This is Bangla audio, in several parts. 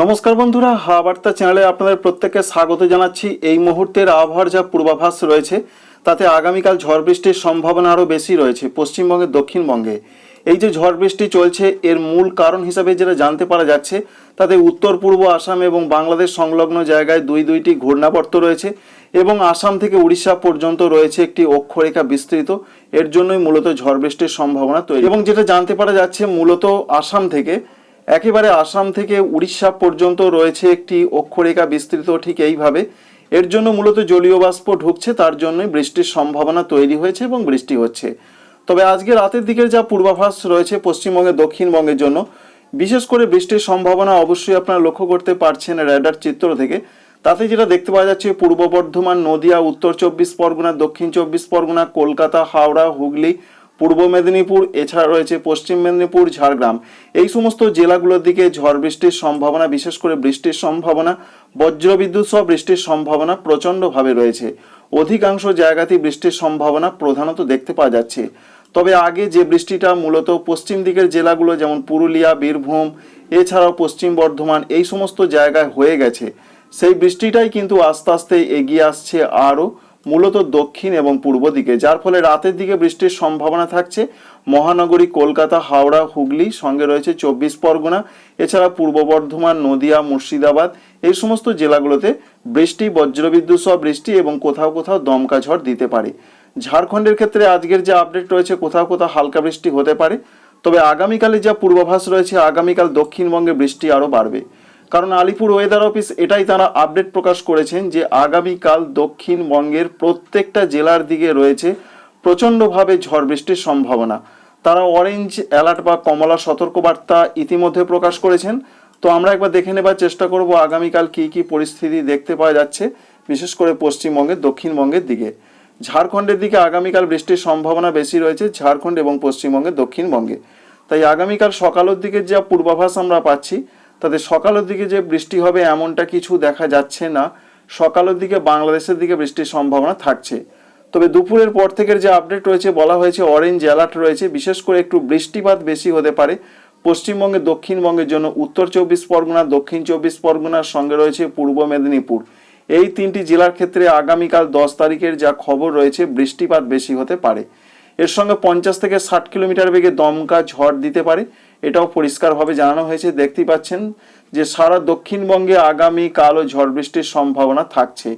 নমস্কার বন্ধুরা হা বার্তা চ্যানেলে আপনাদের প্রত্যেককে স্বাগত জানাচ্ছি। এই মুহূর্তের আবহাওয়ার যা পূর্বাভাস রয়েছে, তাতে আগামীকাল ঝড় বৃষ্টির সম্ভাবনা আরও বেশি রয়েছে পশ্চিমবঙ্গের দক্ষিণবঙ্গে। এই যে ঝড় বৃষ্টি চলছে, এর মূল কারণ হিসাবে যেটা জানতে পারা যাচ্ছে, তাতে উত্তর, পূর্ব আসাম এবং বাংলাদেশ সংলগ্ন জায়গায় দুই, দুইটি ঘূর্ণাবর্ত রয়েছে এবং আসাম থেকে উড়িষ্যা পর্যন্ত রয়েছে একটি অক্ষরেখা বিস্তৃত। এর জন্যই মূলত ঝড় বৃষ্টির সম্ভাবনা তৈরি। এবং যেটা জানতে পারা যাচ্ছে, মূলত আসাম থেকে একেবারে আসাম থেকে উড়িষ্যা পর্যন্ত রয়েছে একটি অক্ষরেখা বিস্তৃত ঠিক এইভাবে। এর জন্য মূলত জলীয় বাষ্প ঢুকছে, তার জন্যই বৃষ্টির সম্ভাবনা তৈরি হয়েছে এবং বৃষ্টি হচ্ছে। তবে আজকে রাতের দিকের যা পূর্বাভাস রয়েছে পশ্চিমবঙ্গের দক্ষিণবঙ্গের জন্য, বিশেষ করে বৃষ্টির সম্ভাবনা অবশ্যই আপনারা লক্ষ্য করতে পারছেন র্যাডার চিত্র থেকে। তাতে যেটা দেখতে পাওয়া যাচ্ছে, পূর্ব বর্ধমান, নদিয়া, উত্তর চব্বিশ পরগনা, দক্ষিণ চব্বিশ পরগনা, কলকাতা, হাওড়া, হুগলি পূর্ব মেদিনীপুর, এছাড়া রয়েছে পশ্চিম মেদিনীপুর, ঝাড়গ্রাম। এই সমস্ত জেলাগুলোর দিকে ঝড় বৃষ্টির সম্ভাবনা, বিশেষ করে বৃষ্টির সম্ভাবনা বজ্রবিদ্যুৎ সহ বৃষ্টির সম্ভাবনা প্রচণ্ডভাবে রয়েছে। অধিকাংশ জায়গাতেই বৃষ্টির সম্ভাবনা প্রধানত দেখতে পাওয়া যাচ্ছে। তবে আগে যে বৃষ্টিটা মূলত পশ্চিম দিকের জেলাগুলো, যেমন পুরুলিয়া, বীরভূম, এছাড়াও পশ্চিম বর্ধমান, এই সমস্ত জায়গায় হয়ে গেছে। সেই বৃষ্টিটাই কিন্তু আস্তে আস্তে এগিয়ে আসছে আরও। মূলত দক্ষিণ এবং পূর্ব দিকে, যার ফলে রাতের দিকে বৃষ্টির সম্ভাবনা থাকছে। মহানগরী, কলকাতা, হাওড়া, হুগলি সঙ্গে রয়েছে চব্বিশ পরগনা। এছাড়া পূর্ব বর্ধমান, নদিয়া, মুর্শিদাবাদ এই সমস্ত জেলাগুলোতে বৃষ্টি, বজ্রবিদ্যুৎ সহ বৃষ্টি এবং কোথাও কোথাও দমকা ঝড় দিতে পারে। ঝাড়খণ্ডের ক্ষেত্রে আজকের যে আপডেট রয়েছে, কোথাও কোথাও হালকা বৃষ্টি হতে পারে। তবে আগামীকালে যা পূর্বাভাস রয়েছে, আগামীকাল দক্ষিণবঙ্গে বৃষ্টি আরও বাড়বে। কারণ আলিপুর ওয়েদার অফিস এটাই তারা আপডেট প্রকাশ করেছেন যে আগামীকাল দক্ষিণবঙ্গের প্রত্যেকটা জেলার দিকে রয়েছে প্রচণ্ডভাবে ঝড় বৃষ্টির সম্ভাবনা। তারা অরেঞ্জ অ্যালার্ট বা কমলা সতর্কবার্তা ইতিমধ্যে প্রকাশ করেছেন। তো আমরা একবার দেখে নেবার চেষ্টা করব আগামীকাল কী কী পরিস্থিতি দেখতে পাওয়া যাচ্ছে, বিশেষ করে পশ্চিমবঙ্গের, দক্ষিণবঙ্গের দিকে। ঝাড়খণ্ডের দিকে আগামীকাল বৃষ্টির সম্ভাবনা বেশি রয়েছে, ঝাড়খণ্ড এবং পশ্চিমবঙ্গের দক্ষিণবঙ্গে। তাই আগামীকাল সকালের দিকে যা পূর্বাভাস আমরা পাচ্ছি তাতে সকালের দিকে যে বৃষ্টি হবে এমনটা কিছু দেখা যাচ্ছে না। সকালের দিকে বাংলাদেশের দিকে বৃষ্টির সম্ভাবনা থাকছে। তবে দুপুরের পর থেকে যে আপডেট রয়েছে, বলা হয়েছে অরেঞ্জ অ্যালার্ট রয়েছে। বিশেষ করে একটু বৃষ্টিপাত বেশি হতে পারে। পশ্চিমবঙ্গে, দক্ষিণবঙ্গের জন্য উত্তর চব্বিশ পরগনা, দক্ষিণ চব্বিশ পরগনার সঙ্গে রয়েছে পূর্ব মেদিনীপুর। এই তিনটি জেলার ক্ষেত্রে আগামীকাল দশ তারিখের যা খবর রয়েছে, বৃষ্টিপাত বেশি হতে পারে। এর সঙ্গে পঞ্চাশ থেকে ষাট কিলোমিটার বেগে দমকা ঝড় দিতে পারে। এটাও পরিষ্কারভাবে জানানো হয়েছে। দেখতেই পাচ্ছেন যে সারা দক্ষিণবঙ্গে আগামী কালো ঝড় বৃষ্টির সম্ভাবনা থাকছে।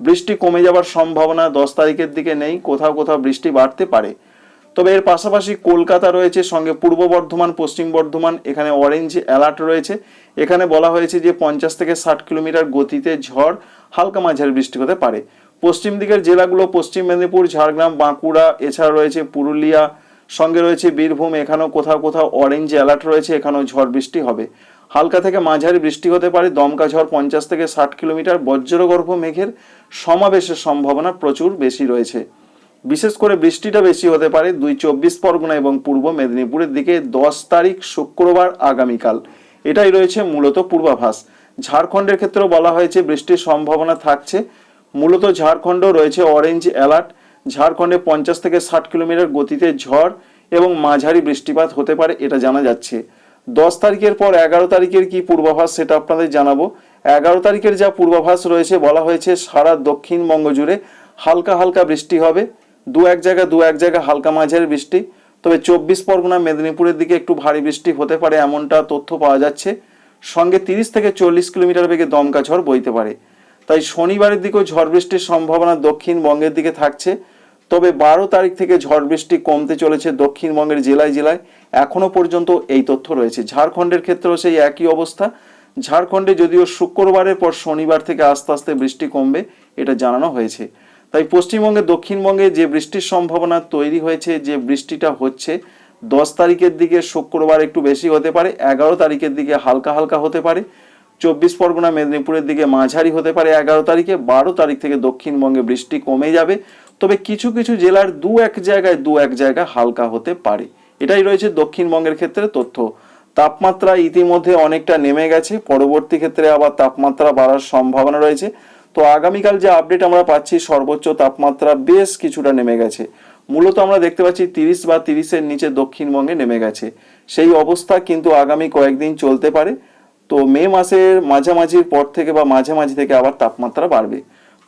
বৃষ্টি কমে যাবার সম্ভাবনা দশ তারিখের দিকে নেই, কোথাও কোথাও বৃষ্টি বাড়তে পারে। তবে এর পাশাপাশি কলকাতা রয়েছে, সঙ্গে পূর্ব বর্ধমান, পশ্চিম বর্ধমান, এখানে অরেঞ্জ অ্যালার্ট রয়েছে। এখানে বলা হয়েছে যে পঞ্চাশ থেকে ষাট কিলোমিটার গতিতে ঝড় হালকা মাঝারি বৃষ্টি হতে পারে। পশ্চিম দিকের জেলাগুলো, পশ্চিম মেদিনীপুর, ঝাড়গ্রাম, বাঁকুড়া, এছাড়া রয়েছে পুরুলিয়া, সঙ্গে রয়েছে বীরভূম, এখানেও কোথাও কোথাও অরেঞ্জ অ্যালার্ট রয়েছে, এখানেও ঝড় বৃষ্টি হবে। হালকা থেকে মাঝারি বৃষ্টি হতে পারে, দমকা ঝড় পঞ্চাশ থেকে ষাট কিলোমিটার, বজ্রগর্ভ মেঘের সমাবেশের সম্ভাবনা প্রচুর বেশি রয়েছে। বিশেষ করে বৃষ্টিটা বেশি হতে পারে দুই চব্বিশ পরগনা এবং পূর্ব মেদিনীপুরের দিকে দশ তারিখ শুক্রবার আগামীকাল। এটাই রয়েছে মূলত পূর্বাভাস। ঝাড়খণ্ডের ক্ষেত্রেও বলা হয়েছে বৃষ্টির সম্ভাবনা থাকছে। মূলত ঝাড়খণ্ড রয়েছে অরেঞ্জ অ্যালার্ট ঝাড়খণ্ডে পঞ্চাশ থেকে ষাট কিলোমিটার গতিতে ঝড় এবং মাঝারি বৃষ্টিপাত হতে পারে, এটা জানা যাচ্ছে। দশ তারিখের পর এগারো তারিখের কি পূর্বাভাস সেটা আপনাদের জানাব। এগারো তারিখের যা পূর্বাভাস রয়েছে, বলা হয়েছে সারা দক্ষিণবঙ্গ জুড়ে হালকা হালকা বৃষ্টি হবে। দু এক জায়গা, দু এক জায়গা হালকা মাঝারি বৃষ্টি। তবে চব্বিশ পরগনা, মেদিনীপুরের দিকে একটু ভারী বৃষ্টি হতে পারে, এমনটা তথ্য পাওয়া যাচ্ছে। সঙ্গে তিরিশ থেকে চল্লিশ কিলোমিটার বেগে দমকা ঝড় বইতে পারে। তাই শনিবারের দিকেও ঝড় বৃষ্টির সম্ভাবনা দক্ষিণবঙ্গের দিকে থাকছে। তবে বারো তারিখ থেকে ঝড় বৃষ্টি কমতে চলেছে দক্ষিণবঙ্গের জেলায় জেলায়। এখনও পর্যন্ত এই তথ্য রয়েছে। ঝাড়খণ্ডের ক্ষেত্রেও সেই একই অবস্থা। ঝাড়খণ্ডে যদিও শুক্রবারের পর শনিবার থেকে আস্তে আস্তে বৃষ্টি কমবে, এটা জানানো হয়েছে। তাই পশ্চিমবঙ্গে, দক্ষিণবঙ্গে যে বৃষ্টির সম্ভাবনা তৈরি হয়েছে, যে বৃষ্টিটা হচ্ছে, দশ তারিখের দিকে শুক্রবার একটু বেশি হতে পারে, এগারো তারিখের দিকে হালকা হালকা হতে পারে। চব্বিশ পরগনা মেদিনীপুরের দিকে মাঝারি হতে পারে এগারো তারিখে, বারো তারিখ থেকে দক্ষিণবঙ্গে বৃষ্টি কমে যাবে। তবে কিছু কিছু জেলার দু এক জায়গায় দু এক জায়গায় হালকা হতে পারে। এটাই রয়েছে দক্ষিণবঙ্গের ক্ষেত্রে তথ্য। তাপমাত্রা ইতিমধ্যে অনেকটা নেমে গেছে। পরবর্তী ক্ষেত্রে আবার তাপমাত্রা বাড়ার সম্ভাবনা রয়েছে। তো আগামীকাল যে আপডেট আমরা পাচ্ছি, সর্বোচ্চ তাপমাত্রা বেশ কিছুটা নেমে গেছে। মূলত আমরা দেখতে পাচ্ছি তিরিশ বা তিরিশের নিচে দক্ষিণবঙ্গে নেমে গেছে। সেই অবস্থা কিন্তু আগামী কয়েকদিন চলতে পারে। তো মে মাসের মাঝামাঝির পর থেকে বা মাঝামাঝি থেকে আবার তাপমাত্রা বাড়বে।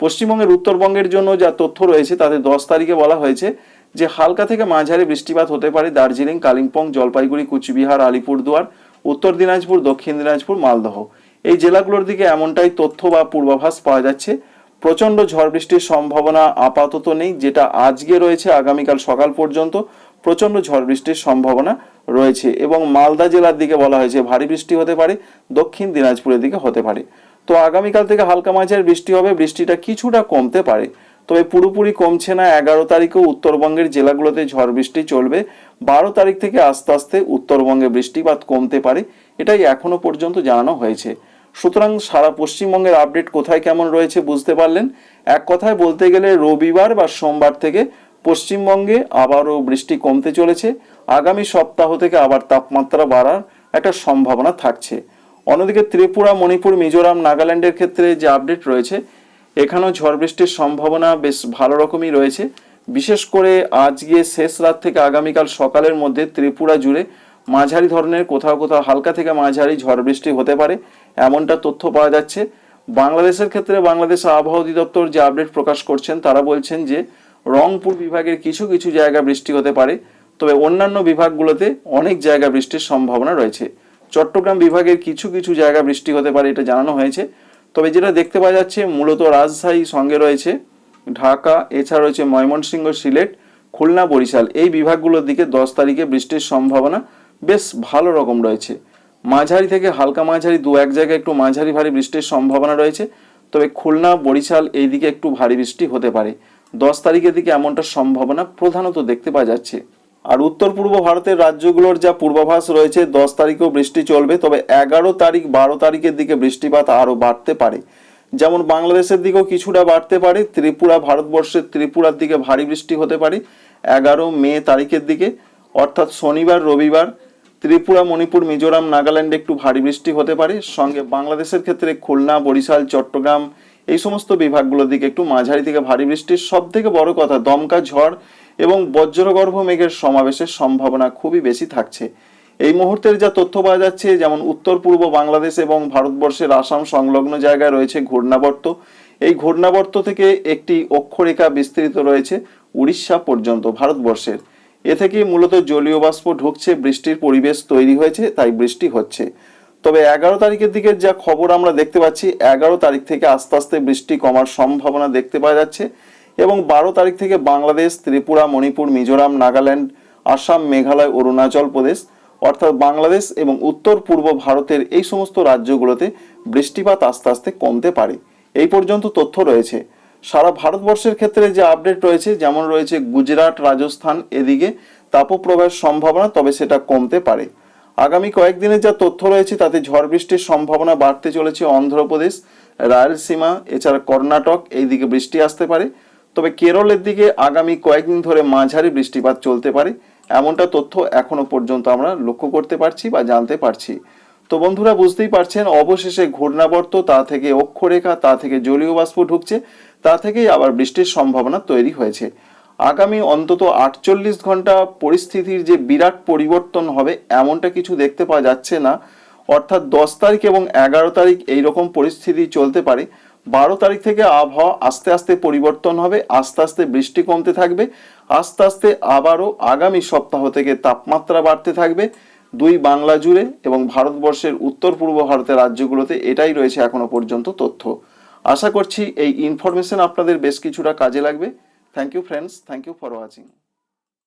পশ্চিমবঙ্গের উত্তরবঙ্গের জন্য যা তথ্য রয়েছে তাতে দশ তারিখে বলা হয়েছে যে হালকা থেকে মাঝারি বৃষ্টিপাত হতে পারে দার্জিলিং, কালিম্পং, জলপাইগুড়ি, কুচবিহার, আলিপুরদুয়ার, উত্তর দিনাজপুর, দক্ষিণ দিনাজপুর, মালদহ। এই জেলাগুলোর দিকে এমনটাই তথ্য বা পূর্বাভাস পাওয়া যাচ্ছে। প্রচণ্ড ঝড় বৃষ্টির সম্ভাবনা আপাতত নেই, যেটা আজকে রয়েছে আগামীকাল সকাল পর্যন্ত। প্রচণ্ড ঝড় বৃষ্টির সম্ভাবনা রয়েছে এবং মালদা জেলার দিকে বলা হয়েছে ভারী বৃষ্টি হতে পারে, দক্ষিণ দিনাজপুরের দিকে হতে পারে। তো আগামীকাল থেকে হালকা মাঝারি বৃষ্টি হবে, বৃষ্টিটা কিছুটা কমতে পারে। তবে পুরোপুরি কমছে না, এগারো তারিখেও উত্তরবঙ্গের জেলাগুলোতে ঝড় বৃষ্টি চলবে। বারো তারিখ থেকে আস্তে আস্তে উত্তরবঙ্গে বৃষ্টিপাত কমতে পারে, এটাই এখনও পর্যন্ত জানানো হয়েছে। সুতরাং সারা পশ্চিমবঙ্গের আপডেট কোথায় কেমন রয়েছে বুঝতে পারলেন? এক কথায় বলতে গেলে রবিবার বা সোমবার থেকে পশ্চিমবঙ্গে আবারও বৃষ্টি কমতে চলেছে। আগামী সপ্তাহ থেকে আবার তাপমাত্রা বাড়ার একটা সম্ভাবনা থাকছে। অন্যদিকে ত্রিপুরা, মণিপুর, মিজোরাম, নাগাল্যান্ডের ক্ষেত্রে যে আপডেট রয়েছে, এখানেও ঝড় বৃষ্টির সম্ভাবনা বেশ ভালো রকমই রয়েছে। বিশেষ করে আজকে শেষ রাত থেকে আগামীকাল সকালের মধ্যে ত্রিপুরা জুড়ে মাঝারি ধরনের কোথাও কোথাও হালকা থেকে মাঝারি ঝড় বৃষ্টি হতে পারে, এমনটা তথ্য পাওয়া যাচ্ছে। বাংলাদেশের ক্ষেত্রে বাংলাদেশ আবহাওয়া অধিদপ্তর যে আপডেট প্রকাশ করছেন, তারা বলছেন যে রংপুর বিভাগের কিছু কিছু জায়গা বৃষ্টি হতে পারে, তবে অন্যান্য বিভাগগুলোতে অনেক জায়গা বৃষ্টির সম্ভাবনা রয়েছে। চট্টগ্রাম বিভাগের কিছু কিছু জায়গা বৃষ্টি হতে পারে, এটা জানানো হয়েছে। তবে যেটা দেখতে পাওয়া যাচ্ছে, মূলত রাজশাহী সঙ্গে রয়েছে ঢাকা, এছাড়া রয়েছে ময়মনসিংহ, সিলেট, খুলনা, বরিশাল। এই বিভাগগুলোর দিকে দশ তারিখে বৃষ্টির সম্ভাবনা বেশ ভালো রকম রয়েছে। মাঝারি থেকে হালকা মাঝারি, দু এক জায়গায় একটু মাঝারি ভারী বৃষ্টির সম্ভাবনা রয়েছে, তবে খুলনা, বরিশাল এই দিকে একটু ভারী বৃষ্টি হতে পারে। দশ তারিখের দিকে এমনটা সম্ভাবনা প্রধানত দেখতে পাওয়া যাচ্ছে। আর উত্তর পূর্ব ভারতের রাজ্যগুলোর যা পূর্বাভাস রয়েছে, দশ তারিখেও বৃষ্টি চলবে, তবে এগারো তারিখ, বারো তারিখের দিকে বৃষ্টিপাত আরও বাড়তে পারে। যেমন বাংলাদেশের দিকেও কিছুটা বাড়তে পারে, ত্রিপুরা, ভারতবর্ষের ত্রিপুরার দিকে ভারী বৃষ্টি হতে পারে, এগারো মে তারিখের দিকে, অর্থাৎ শনিবার, রবিবার, ত্রিপুরা, মণিপুর, মিজোরাম, নাগাল্যান্ডে একটু ভারী বৃষ্টি হতে পারে। সঙ্গে বাংলাদেশের ক্ষেত্রে খুলনা, বরিশাল, চট্টগ্রাম এই সমস্ত বিভাগগুলোর দিকে একটু মাঝারি থেকে ভারী বৃষ্টির সব থেকে বড় কথা দমকা ঝড় এবং বজ্রগর্ভ মেঘের সমাবেশের সম্ভাবনা খুবই বেশি থাকছে। এই মুহূর্তের যা তথ্য পাওয়া যাচ্ছে, যেমন উত্তর, পূর্ব বাংলাদেশ এবং ভারতবর্ষের আসাম সংলগ্ন জায়গায় রয়েছে ঘূর্ণাবর্ত। এই ঘূর্ণাবর্ত থেকে একটি অক্ষরেখা বিস্তৃত রয়েছে উড়িষ্যা পর্যন্ত ভারতবর্ষের। এ থেকে মূলত জলীয় বাষ্প ঢুকছে, বৃষ্টির পরিবেশ তৈরি হয়েছে, তাই বৃষ্টি হচ্ছে। তবে এগারো তারিখের দিকে যা খবর আমরা দেখতে পাচ্ছি, এগারো তারিখ থেকে আস্তে আস্তে বৃষ্টি কমার সম্ভাবনা দেখতে পাওয়া যাচ্ছে এবং বারো তারিখ থেকে বাংলাদেশ, ত্রিপুরা, মণিপুর, মিজোরাম, নাগাল্যান্ড, আসাম, মেঘালয়, অরুণাচল প্রদেশ অর্থাৎ বাংলাদেশ এবং উত্তর পূর্ব ভারতের এই সমস্ত রাজ্যগুলোতে বৃষ্টিপাত আস্তে আস্তে কমতে পারে। এই পর্যন্ত তথ্য রয়েছে। সারা ভারতবর্ষের ক্ষেত্রে যে আপডেট রয়েছে, যেমন রয়েছে গুজরাট, রাজস্থান, এদিকে তাপপ্রবাহের সম্ভাবনা, তবে সেটা কমতে পারে। আগামী কয়েকদিনের যা তথ্য রয়েছে, তাতে ঝড় বৃষ্টির সম্ভাবনা বাড়তে চলেছে অন্ধ্রপ্রদেশ, রায়লসীমা, এছাড়া কর্ণাটক এই দিকে বৃষ্টি আসতে পারে। তবে কেরলের দিকে আগামী কয়েকদিন ধরে মাঝারি বৃষ্টিপাত চলতে পারে। এমনটা তথ্য এখনও পর্যন্ত আমরা লক্ষ্য করতে পারছি বা জানতে পারছি। তো বন্ধুরা, বুঝতেই পারছেন, অবশেষে ঘূর্ণাবর্ত, তা থেকে অক্ষরেখা, তা থেকে জলীয় বাষ্প ঢুকছে, তা থেকেই আবার বৃষ্টির সম্ভাবনা তৈরি হয়েছে। আগামী অন্তত আটচল্লিশ ঘণ্টা পরিস্থিতির যে বিরাট পরিবর্তন হবে, এমনটা কিছু দেখতে পাওয়া যাচ্ছে না। অর্থাৎ দশ তারিখ এবং এগারো তারিখ এই রকম পরিস্থিতি চলতে পারে। বারো তারিখ থেকে আবহাওয়া আস্তে আস্তে পরিবর্তন হবে, আস্তে আস্তে বৃষ্টি কমতে থাকবে, আস্তে আস্তে আবারও আগামী সপ্তাহ থেকে তাপমাত্রা বাড়তে থাকবে। দুই বাংলা জুড়ে এবং ভারতবর্ষের উত্তর পূর্ব ভারতের রাজ্যগুলোতে এটাই রয়েছে এখনও পর্যন্ত তথ্য। আশা করছি এই ইনফরমেশন আপনাদের বেশ কিছুটা কাজে লাগবে। Thank you friends thank you for watching